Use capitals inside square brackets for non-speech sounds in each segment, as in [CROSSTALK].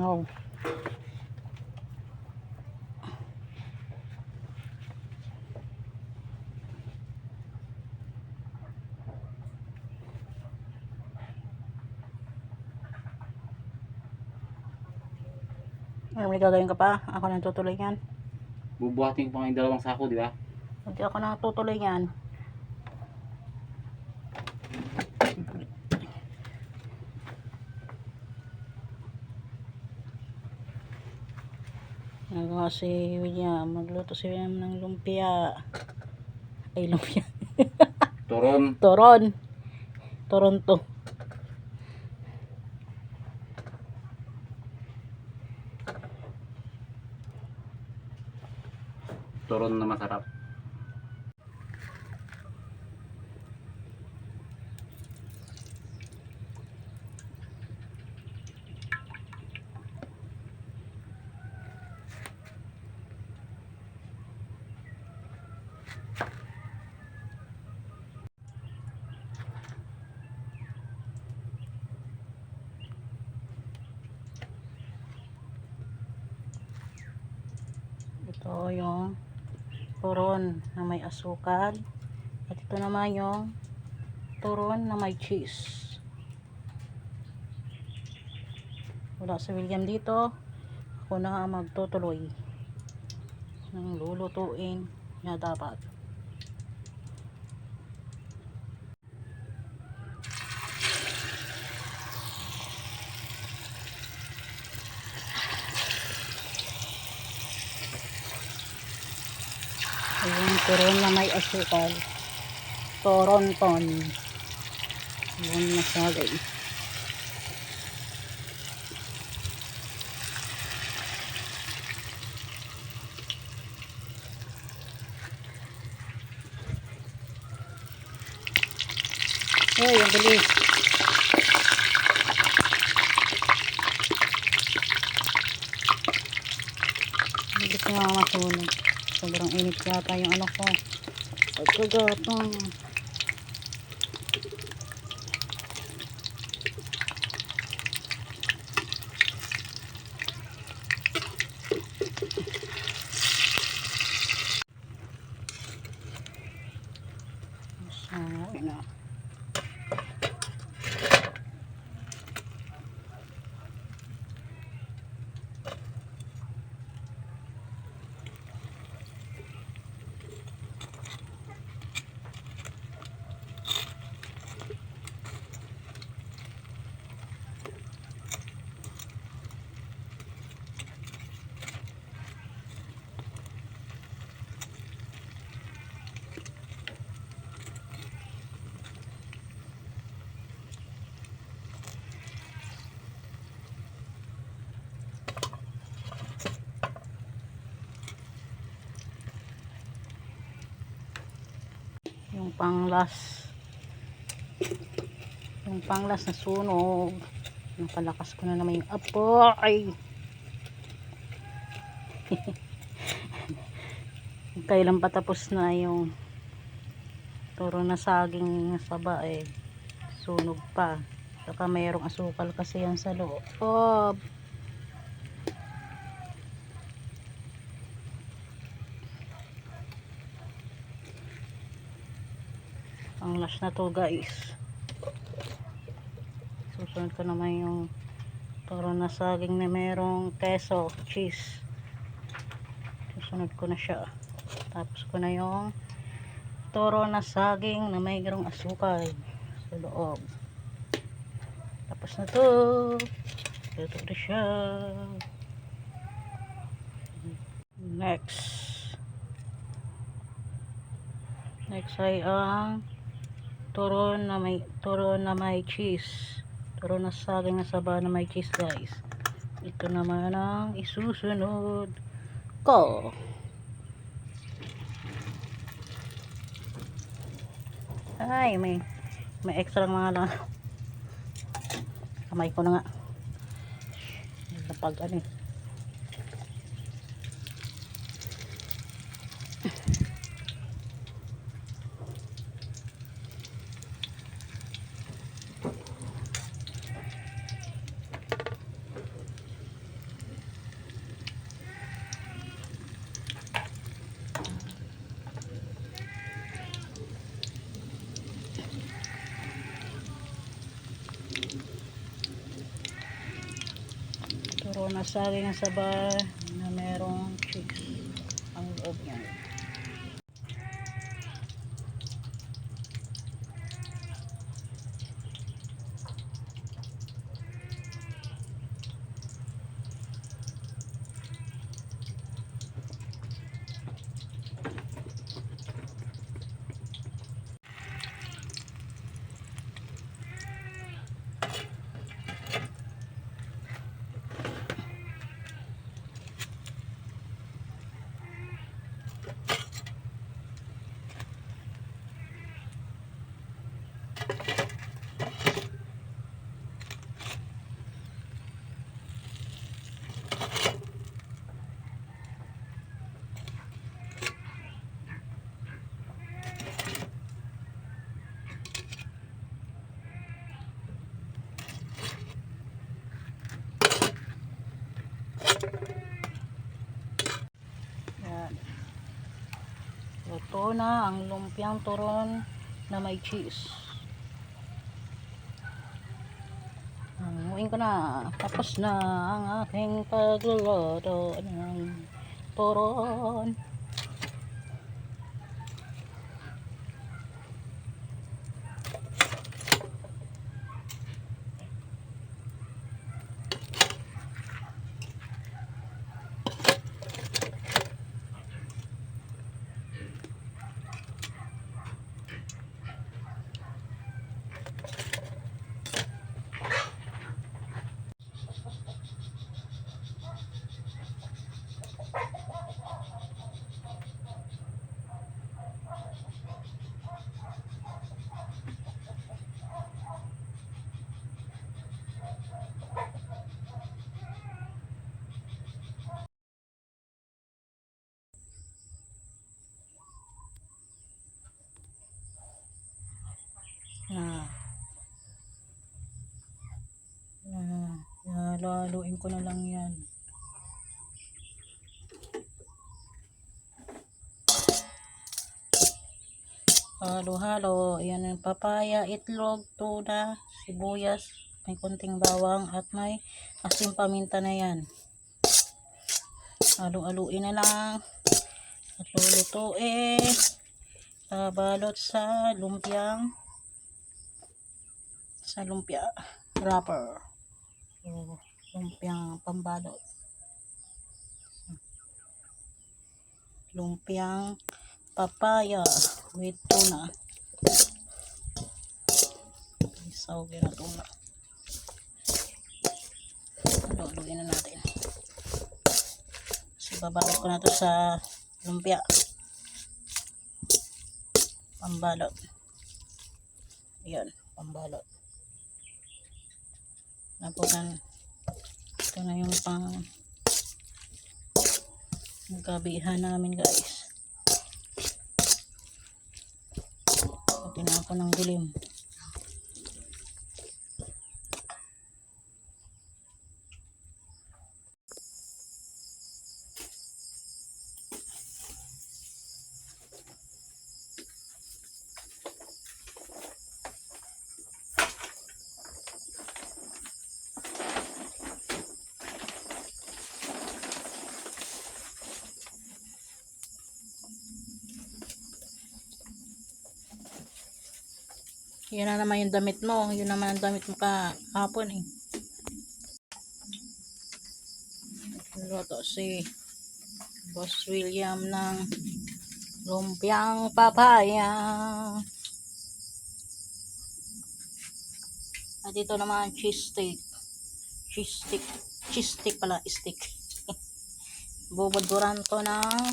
Langaw. Ano may gagawin ka pa? Ako nang tutuloy yan. Bubuhatin ko pa ng dalawang sako, di ba? Hindi ako nang tutuloy yan. Si William. Magluto si William ng lumpia. Ay, lumpia. [LAUGHS] Turon. Toron. Toronto. Turon na masarap. Ito yung turon na may asukal. At ito naman yung turon na may cheese. Wala si William dito. Ako na magtutuloy ng lulutuin na dapat. Yung turon na may asukal. Toronton. Yun na sagay. Uy, ang bilis. Ang bilis nga masunog. Sobrang init yata yung ano ko. Pagkagatong. Sorry na. yung panglas. Yung panglas na sunog. Napalakas ko na naman yung apoy. [LAUGHS] Kailan patapos na yung turo na saging saba eh. Sunog pa. Saka mayroong asukal kasi yan sa loob last na to guys. Susunod ko naman yung toro na saging na merong keso cheese. Susunod ko na siya. Tapos ko na yung toro na saging na mayroong asukal sa loob. Tapos na to. Ito na siya. Next. Next ay ang turon na may turon na may cheese. Turon na saging na saba na may cheese guys. Ito naman ang isusunod ko. Ay may may extra lang mga lang. Kamay ko na nga. Napag ano eh na saging na saba na merong cheese ang loob niya. Yan. Na ang lumpiang turon na may cheese. Hanguin ko na. Tapos na ang aking pagluluto ng turon. Na. Na. Laluin ko na lang yan. Halo-halo. Ayan yung papaya, itlog, tuna, sibuyas, may kunting bawang at may asim paminta na yan. Halo-haluin na lang. At lulutuin. Babalot sa lumpiang sa lumpia wrapper. Lumpiang pambalot. Lumpiang papaya with tuna. Isaw na tuna. Luluin na natin. So, babalot ko na to sa lumpia. Pambalot. Ayan, pambalot. Napunan. Ito na yung pang nagkabihan namin guys. Pati na ako ng dilim. Yan na naman yung damit mo. Yun naman ang damit mo kahapon eh. Luto si Boss William ng lumpiang papaya. At ito naman cheese steak. Cheese stick. Cheese stick pala. Stick. [LAUGHS] Bubudburan to ng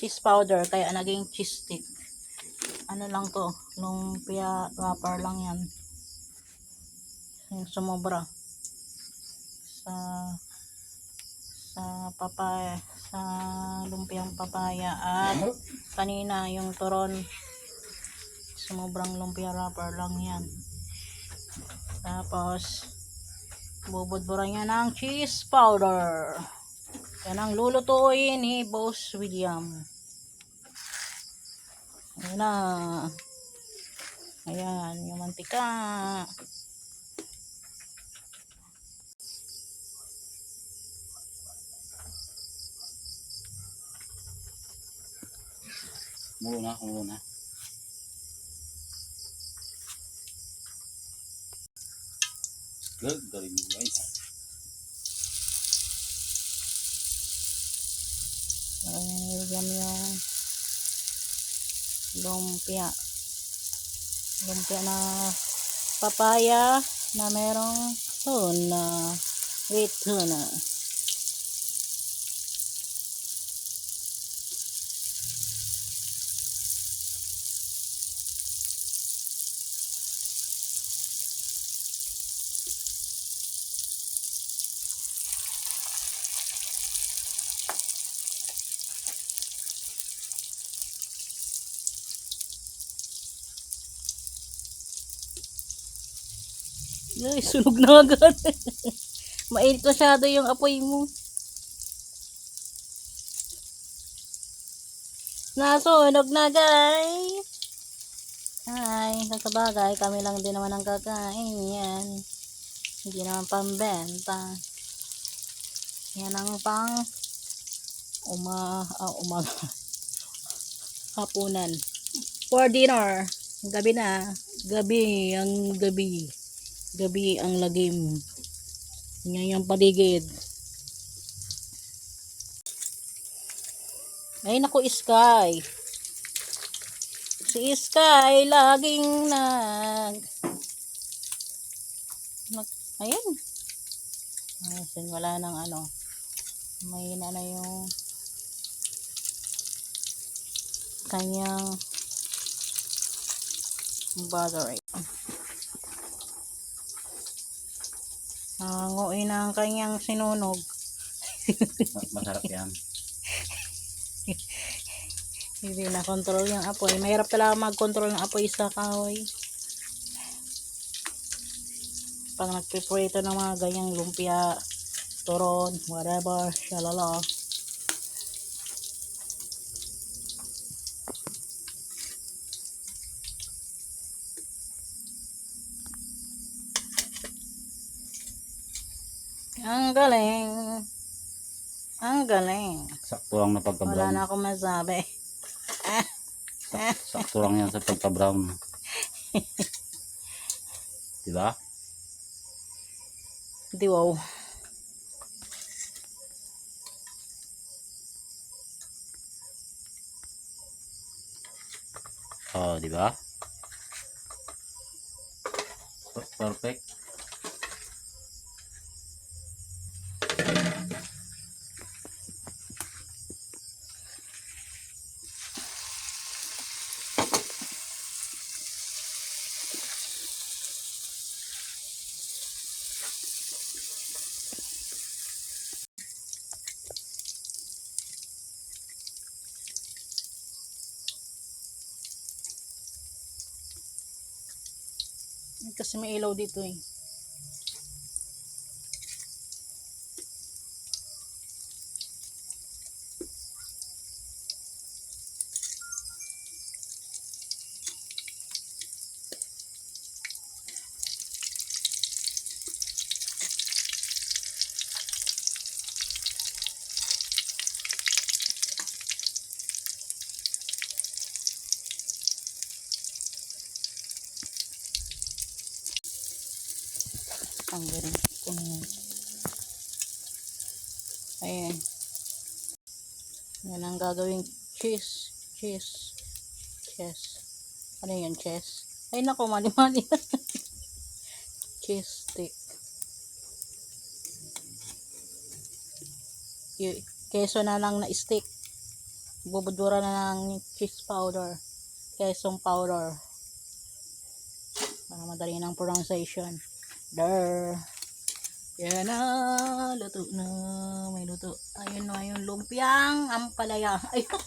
cheese powder. Kaya naging cheese stick ano lang to, lumpia wrapper lang yan. Yung sumobra. Sa sa papaya, sa lumpiang papaya at kanina yung turon sumobrang lumpia wrapper lang yan. Tapos bubudburan niya ng cheese powder. Yan ang lulutuin ni Boss William. Ayan na. Ayan, yung mantika. Mulo na, mulo na. Good, galing mo guys. Ayan, nilagyan yung lumpia. Lumpia na papaya na merong tuna. With tuna. Ay, sunog na agad. [LAUGHS] Mainit masyado yung apoy mo. Nasunog na guys. Ay, kasabagay, kami lang din naman ang kakain yan. Hindi naman pambenta. Yan ang pang uma, ah, umaga. [LAUGHS] Hapunan. For dinner. Gabi na. Gabi, ang gabi gabi ang lagim yan yung paligid. Ay naku Sky. Si Sky laging nag nag ayan ayan wala nang ano. May na na yung kanyang battery Nanganguin na ang kanyang sinunog. Ma- Masarap yan. [LAUGHS] Hindi na control yung apoy. Mahirap talaga mag-control ng apoy sa kahoy. Pag nagpiprito ng mga ganyang lumpia, turon, whatever, shalala. Ang galing. Ang galing. Sakto lang na Wala pagka-brown. na akong masabi. Sak- Sakto lang yan sa pagka-brown. [LAUGHS] diba? Di wow. Oh, di ba? Per- Perfect. Kasi may ilaw dito eh. Ang galing. Kung... Ayan. Yan ang gagawing cheese. Cheese. Cheese. Ano yan, cheese? Ay, nako, mali-mali. [LAUGHS] cheese stick. Y- keso na lang na stick. Bubudura na ng cheese powder. Kesong powder. Para madali ng pronunciation. There. Yan na. Luto na. May luto. Ayun na yung lumpiang ampalaya. [LAUGHS] Ayun.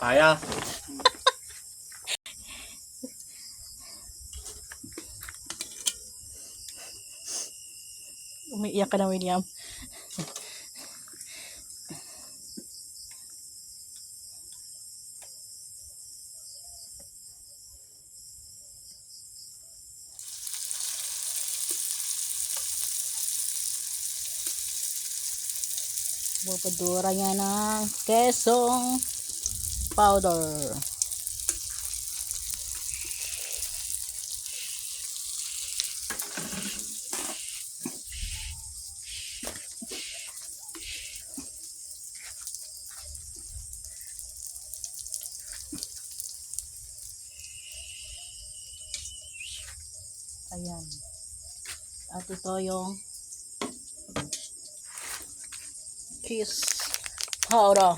Kaya. Umiiyak ka na, William. Bupadura niya ng kesong powder. Ayan. At ito yung cheese powder.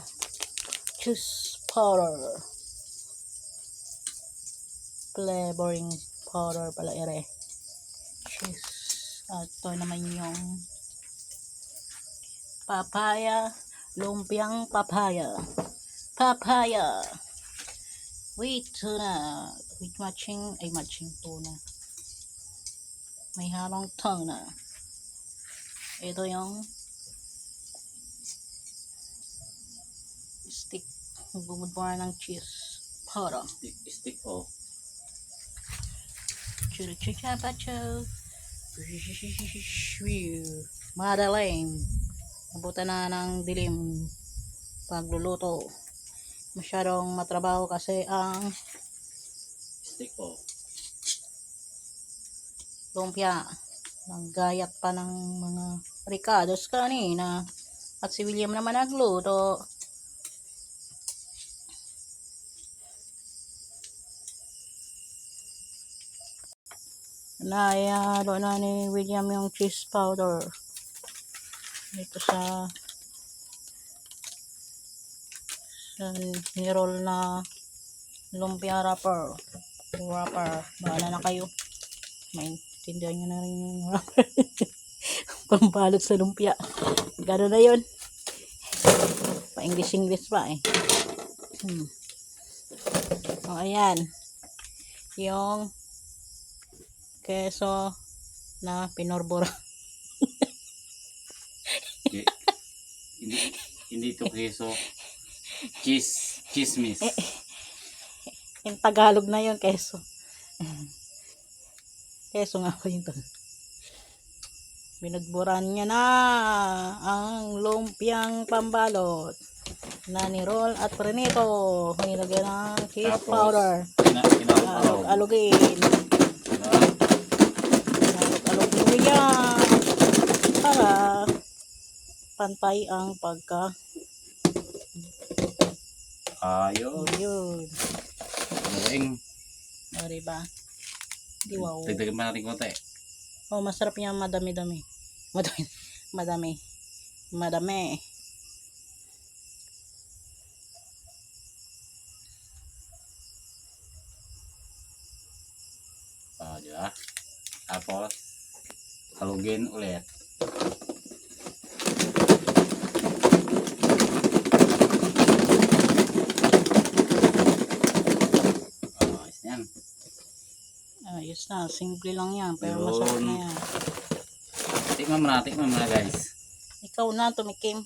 Cheese powder. Flavoring powder pala ere. Cheese. At ito naman yung papaya. Lumpiang papaya. Papaya. With tuna. With matching, ay matching tuna. May halong tuna. Ito yung stick. Bumudbara ng cheese. Powder. Stick, stick oh. Churu-chu-cha-pa-cho. Madaling. Nabuta na ng dilim. Pagluluto. Masyadong matrabaho kasi ang Stick oh. lumpia. Naggayat pa ng mga ricados kanina. At si William naman nagluto. Naayalo na ni William yung cheese powder. Dito sa sa nirol na lumpia wrapper. Wrapper. Bahala na kayo. Maintindihan nyo na rin yung wrapper. [LAUGHS] Pambalot sa lumpia. Gano'n na yun. Pa-English-English pa eh. Hmm. O, ayan. Yung keso na pinorbora. Hindi, hindi, hindi to keso. Cheese. Chismis. Yung [LAUGHS] Tagalog na yun, keso. keso nga po yun. to. Binagburan niya na ang lumpiang pambalot na ni-roll at prenito. Nilagyan ng cheese Tapos, powder. Kina, kinakaw. Alog-alugin. Alog-alugin mo yan. Para pantay ang pagka. Ayos. Yun. Galing. O, diba? Di wow. Dagdagan pa natin konti. Oh, masarap madami-dami. Madami. Madami. Madami. Ah, di ba? Tapos, halugin ulit. Ah, ayos na yan. Ayos na. Simple lang yan. Pero Yun. masarap na yan. Tikman mo na, tikman mo na guys. Ikaw na, tumikim.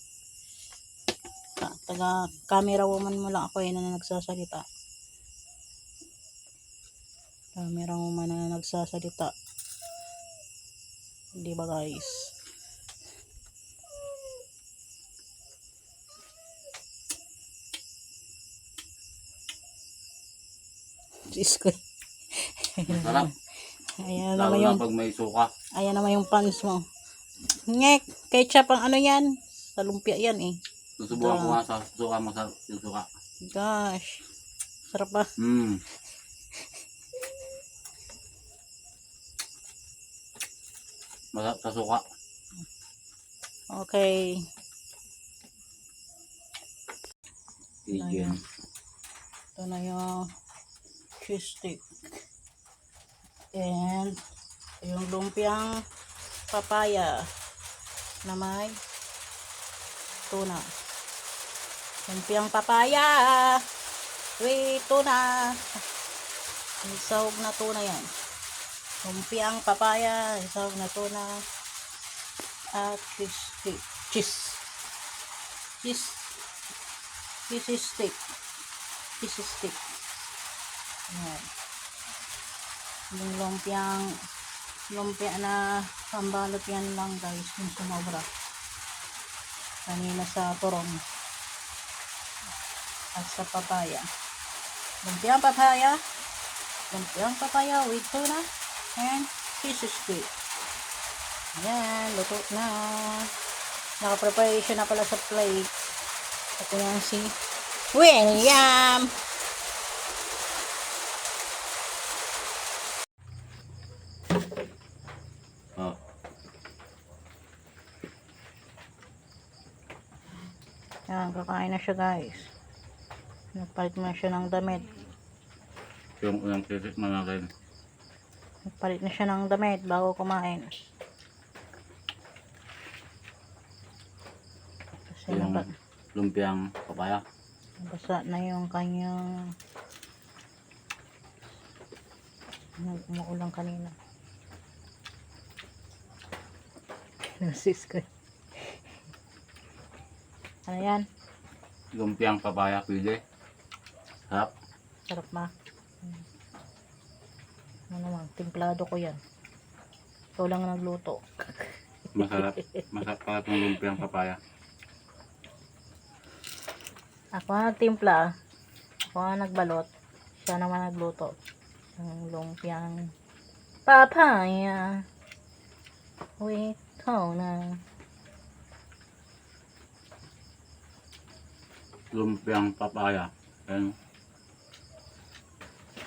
Ta- Taga camera woman mo lang ako eh na nagsasalita. Camera woman na nagsasalita. Di ba guys? Diyos ko. Masarap. Ayan Lalo naman na yung, pag may suka. ayan naman yung pants mo. Ngek, ketchup ang ano yan. Sa lumpia yan eh. Susubukan ko Ah. nga sa suka, masarap yung suka. Gosh. Sarap ba? Hmm. Masarap sa suka. Okay. Ayan. Ito na yung cheese stick. And yung lumpiang papaya na may tuna. Lumpiang papaya with tuna. May sahog na tuna yan. Lumpiang papaya, may sahog na tuna. At cheese stick. Cheese. Cheese. Cheese stick. Cheese stick. Ayan. Yung lumpiang lumpia na pambalot yan lang guys yung sumobra kanina sa turong at sa papaya. Lumpiang papaya. Lumpiang papaya with tuna and cheese stick. Ayan, luto na. Nakaprepare siya na pala sa plate. Ito yan si William. Kakain na siya guys. Nagpalit na siya ng damit. Yung unang titik mo rin. Nagpalit na siya ng damit bago kumain. Kasi Yung naba, lumpiang papaya. nabasa na yung kanyang Nag- umuulang kanina. [LAUGHS] Nasis ko. ano yan? Lumpiang papaya pili. Sarap. Sarap ma. Ano naman, timplado ko yan. Ikaw lang ang nagluto. Masarap. [LAUGHS] Masarap pala itong lumpiang papaya. Ako ang nagtimpla. Ako ang nagbalot. Siya naman nagluto. Ng lumpiang papaya. Wait, na. Lumpiang papaya. Ayan.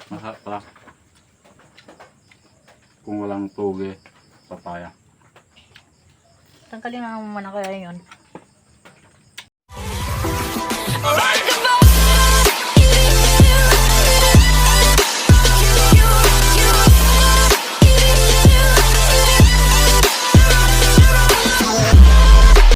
Masarap pala. Kung walang tugi, papaya. Tanggalin nga mo muna kaya yun.